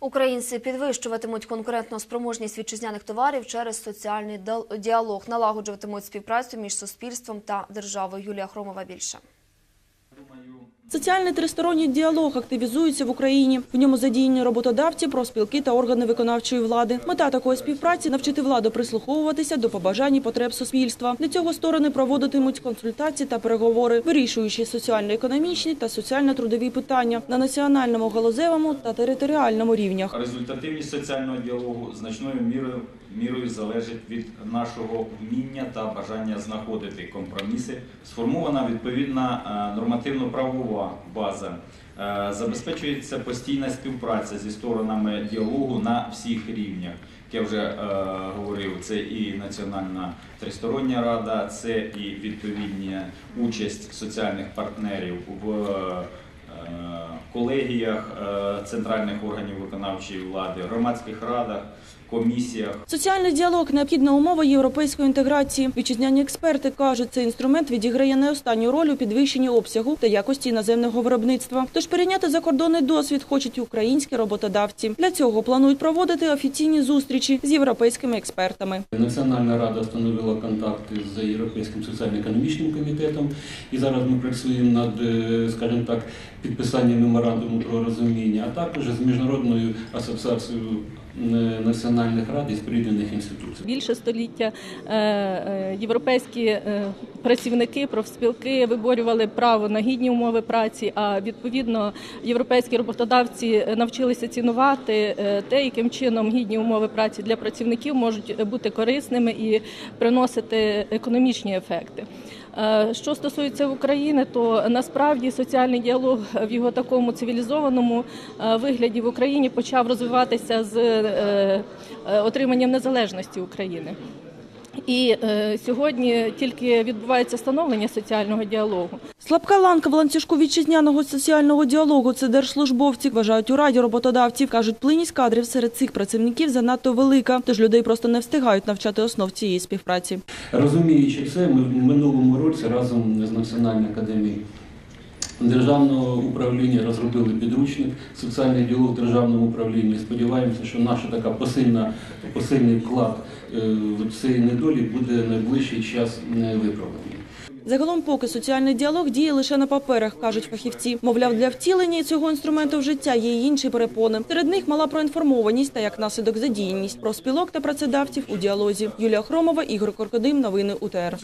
Українці підвищуватимуть конкурентну спроможність вітчизняних товарів через соціальний діалог, налагоджуватимуть співпрацю між суспільством та державою. Юлія Хромова більше. Соціальний тристоронній діалог активізується в Україні. В ньому задіяні роботодавці, профспілки та органи виконавчої влади. Мета такої співпраці – навчити владу прислуховуватися до побажань і потреб суспільства. Для цього сторони проводитимуть консультації та переговори, вирішуючи соціально-економічні та соціально-трудові питання на національному, галузевому та територіальному рівнях. Результативність соціального діалогу значною мірою, мірою залежить від нашого вміння та бажання знаходити компроміси. Сформована відповідна е, нормативно-правова база. Е, Забезпечується постійна співпраця зі сторонами діалогу на всіх рівнях. Як я вже е, говорив, це і Національна тристороння рада, це і відповідні участь соціальних партнерів в е, колегіях е, центральних органів виконавчої влади, громадських радах, комісіях. Соціальний діалог – необхідна умова європейської інтеграції. Вітчизняні експерти кажуть, цей інструмент відіграє не останню роль у підвищенні обсягу та якості іноземного виробництва. Тож перейняти закордонний досвід хочуть українські роботодавці. Для цього планують проводити офіційні зустрічі з європейськими експертами. Національна рада встановила контакти з Європейським соціально-економічним комітетом, і зараз ми працюємо над, е, скажімо так, підписанням меморандуму про розуміння, а також з міжнародною асоціацією е, національних рад і споріднених інституцій. більше століття е, е, європейські е, працівники, профспілки виборювали право на гідні умови праці. А відповідно європейські роботодавці навчилися цінувати е, те, яким чином гідні умови праці для працівників можуть бути корисними і приносити економічні ефекти. Е, Що стосується України, то насправді соціальний діалог в його такому цивілізованому е, вигляді в Україні почав розвиватися з отриманням незалежності України. І е, сьогодні тільки відбувається становлення соціального діалогу. Слабка ланка в ланцюжку вітчизняного соціального діалогу – це держслужбовці, вважають у раді роботодавців. Кажуть, плинність кадрів серед цих працівників занадто велика, тож людей просто не встигають навчати основ цієї співпраці. Розуміючи це, ми в минулому році разом з Національною академією державного управління розробили підручник соціальний діалог в державному управлінні. Сподіваємося, що наша така посильна посильний вклад е, в цей недолік буде найближчий час виправлений. Загалом поки соціальний діалог діє лише на паперах, кажуть фахівці. Мовляв, для втілення цього інструменту в життя є й інші перепони. Серед них мала проінформованість та як наслідок задіяність профспілок та працедавців у діалозі. Юлія Хромова, Ігор Коркодим. Новини УТР.